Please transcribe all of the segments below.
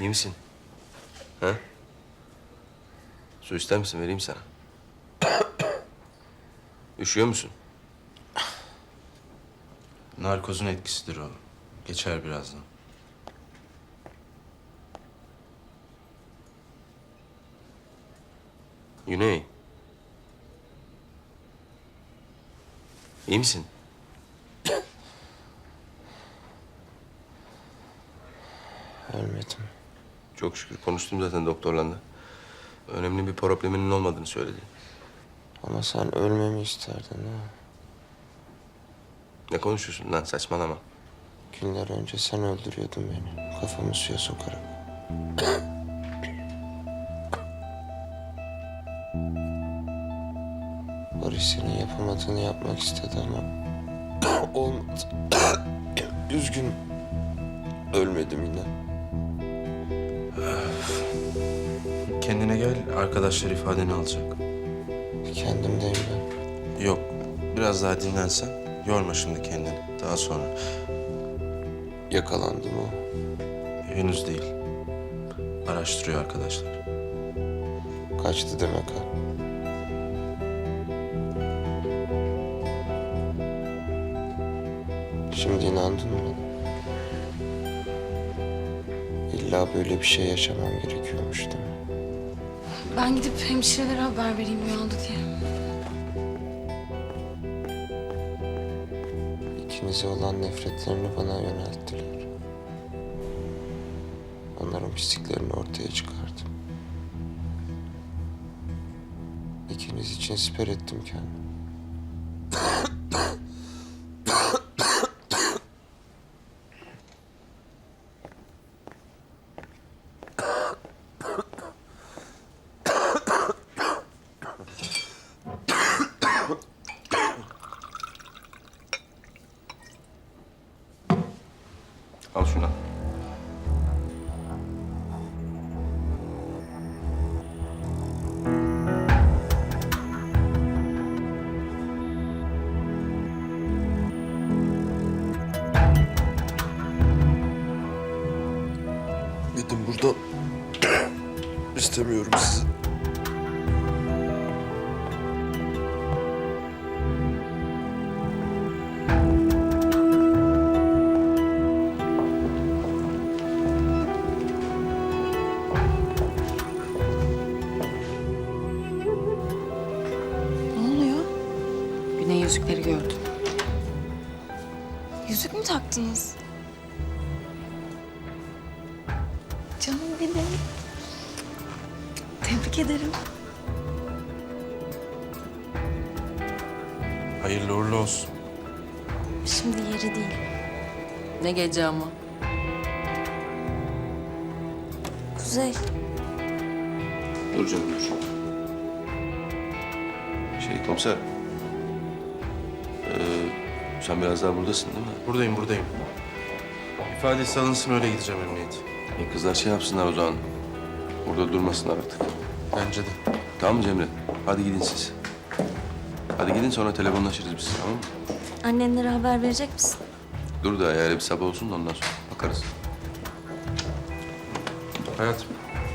İyi misin? Ha? Su ister misin? Vereyim sana. Üşüyor musun? Narkozun etkisidir o. Geçer birazdan. Güney. İyi misin? Ölmedim. Çok şükür konuştum zaten doktorla da. Önemli bir probleminin olmadığını söyledi. Ama sen ölmemi isterdin ha. Ne konuşuyorsun lan saçmalama. Günler önce sen öldürüyordun beni. Kafamı suya sokarak. Barış senin yapamadığını yapmak istedi ama olmadı. Üzgün. Ölmedim yine. Kendine gel, arkadaşlar ifadeni alacak. Kendimdeyim ben. Yok, biraz daha dinlensen. Yorma şimdi kendini. Daha sonra. Yakalandım o. Henüz değil. Araştırıyor arkadaşlar. Kaçtı demek ha. Şimdi inandın mı? İlla böyle bir şey yaşamam gerekiyormuş değil mi? Ben gidip hemşirelere haber vereyim uyandı diye. İkinize olan nefretlerini bana yönelttiler. Onların pisliklerini ortaya çıkardım. İkiniz için siper ettim kendimi. İstemiyorum sizi. Ne oluyor? Güney yüzükleri gördüm. Yüzük mü taktınız? Tebrik ederim. Hayırlı uğurlu olsun. Şimdi yeri değil. Ne gece ama. Kuzey. Dur canım dur. Şey komiser. Ee, sen biraz daha buradasın değil mi? Buradayım, buradayım. İfadesi alınsın öyle gideceğim emniyete. E, kızlar şey yapsınlar o zaman. Burada durmasınlar artık. Bence de. Tamam mı Cemre? Hadi gidin siz. Hadi gidin sonra telefonlaşırız biz tamam mı? Annenlere haber verecek misin? Dur da eğer bir sabah olsun da ondan sonra bakarız. Hayatım,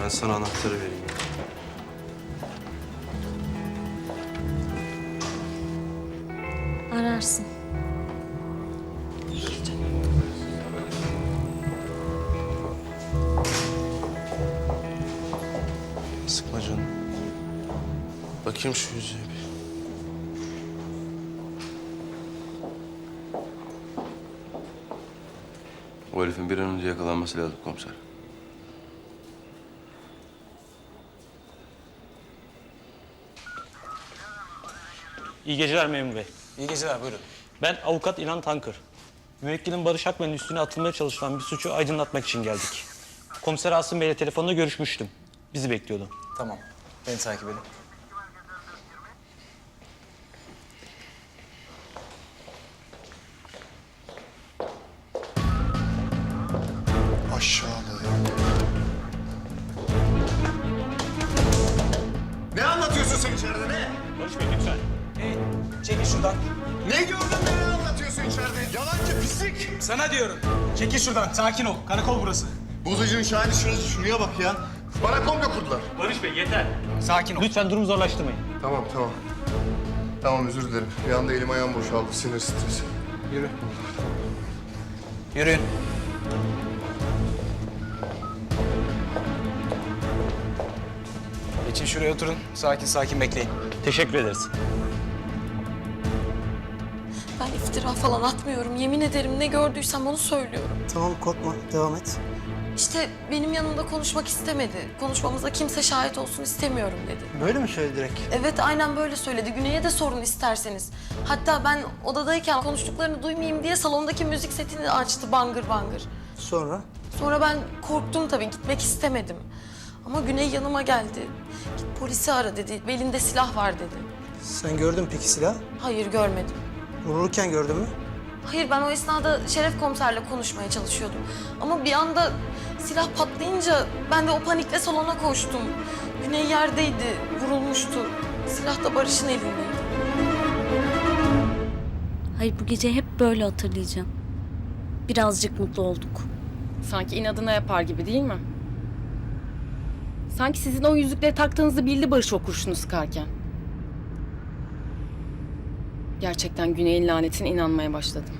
ben sana anahtarı vereyim. Ararsın. Canım. Bakayım şu yüzüğe bir. O herifin bir an önce yakalanması lazım komiser. İyi geceler memur bey. İyi geceler buyurun. Ben avukat İlhan Tankır. Müvekkilin Barış Akmen'in üstüne atılmaya çalışılan bir suçu aydınlatmak için geldik. Komiser Asım Bey'le telefonda görüşmüştüm. Bizi bekliyordu. Tamam. Beni takip edin. Aşağılığı. Ne anlatıyorsun sen içeride ne? Bey lütfen. Hey, çekil şuradan. Ne gördün de ne anlatıyorsun içeride? Yalancı pislik. Sana diyorum. Çekil şuradan. Sakin ol. Karakol burası. Bozacının şahidi şurası şuraya bak ya. Bana komplo kurdular. Barış Bey yeter. Sakin ol. Lütfen durumu zorlaştırmayın. Tamam tamam. Tamam özür dilerim. Bir anda elim ayağım boşaldı. Sinir stresi. Yürü. Yürüyün. Geçin şuraya oturun. Sakin sakin bekleyin. Teşekkür ederiz. Ben iftira falan atmıyorum. Yemin ederim ne gördüysem onu söylüyorum. Tamam korkma devam et. İşte benim yanımda konuşmak istemedi. Konuşmamıza kimse şahit olsun istemiyorum dedi. Böyle mi söyledi direkt? Evet aynen böyle söyledi. Güney'e de sorun isterseniz. Hatta ben odadayken konuştuklarını duymayayım diye salondaki müzik setini açtı bangır bangır. Sonra? Sonra ben korktum tabii gitmek istemedim. Ama Güney yanıma geldi. Git polisi ara dedi. Belinde silah var dedi. Sen gördün peki silah? Hayır görmedim. Vurulurken gördün mü? Hayır ben o esnada Şeref komiserle konuşmaya çalışıyordum. Ama bir anda silah patlayınca ben de o panikle salona koştum. Güney yerdeydi, vurulmuştu. Silah da Barış'ın elindeydi. Hayır bu gece hep böyle hatırlayacağım. Birazcık mutlu olduk. Sanki inadına yapar gibi değil mi? Sanki sizin o yüzükleri taktığınızı bildi Barış o kurşunu sıkarken. Gerçekten Güney'in lanetine inanmaya başladım.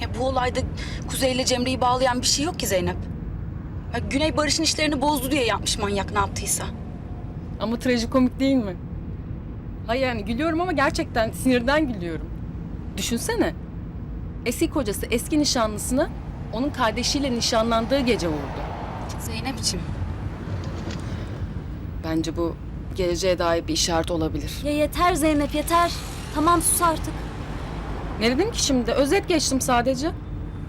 Ya bu olayda Kuzey ile Cemre'yi bağlayan bir şey yok ki Zeynep. Ya Güney Barış'ın işlerini bozdu diye yapmış manyak ne yaptıysa. Ama trajikomik değil mi? Hayır yani gülüyorum ama gerçekten sinirden gülüyorum. Düşünsene. Eski kocası eski nişanlısını onun kardeşiyle nişanlandığı gece vurdu. Zeynep'ciğim Bence bu geleceğe dair bir işaret olabilir. Ya yeter Zeynep yeter. Tamam sus artık. Ne dedim ki şimdi? Özet geçtim sadece.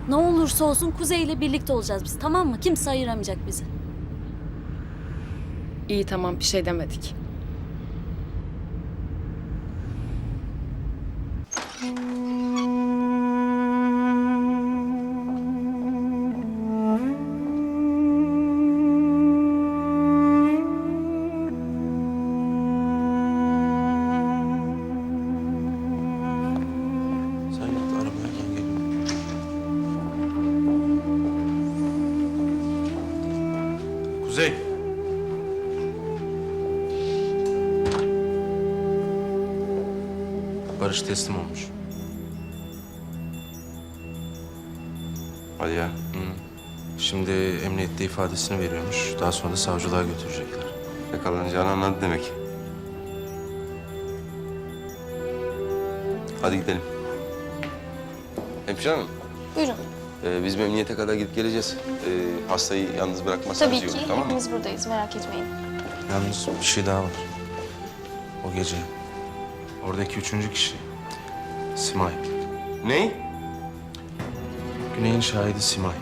Ne olursa olsun Kuzey ile birlikte olacağız biz tamam mı? Kimse ayıramayacak bizi. İyi tamam bir şey demedik. Kuzey. Barış teslim olmuş. Hadi ya. Hı. Şimdi emniyette ifadesini veriyormuş. Daha sonra da savcılığa götürecekler. Yakalanacağını anladı demek. Hadi gidelim. Hemşire hanım, Buyurun. E, biz memnuniyete kadar gidip geleceğiz. E, hastayı yalnız bırakmazsanız Tabii iyi olur, ki. tamam mı? Hepimiz buradayız merak etmeyin. Yalnız bir şey daha var. O gece oradaki üçüncü kişi Simay. Ne? Güney'in şahidi Simay.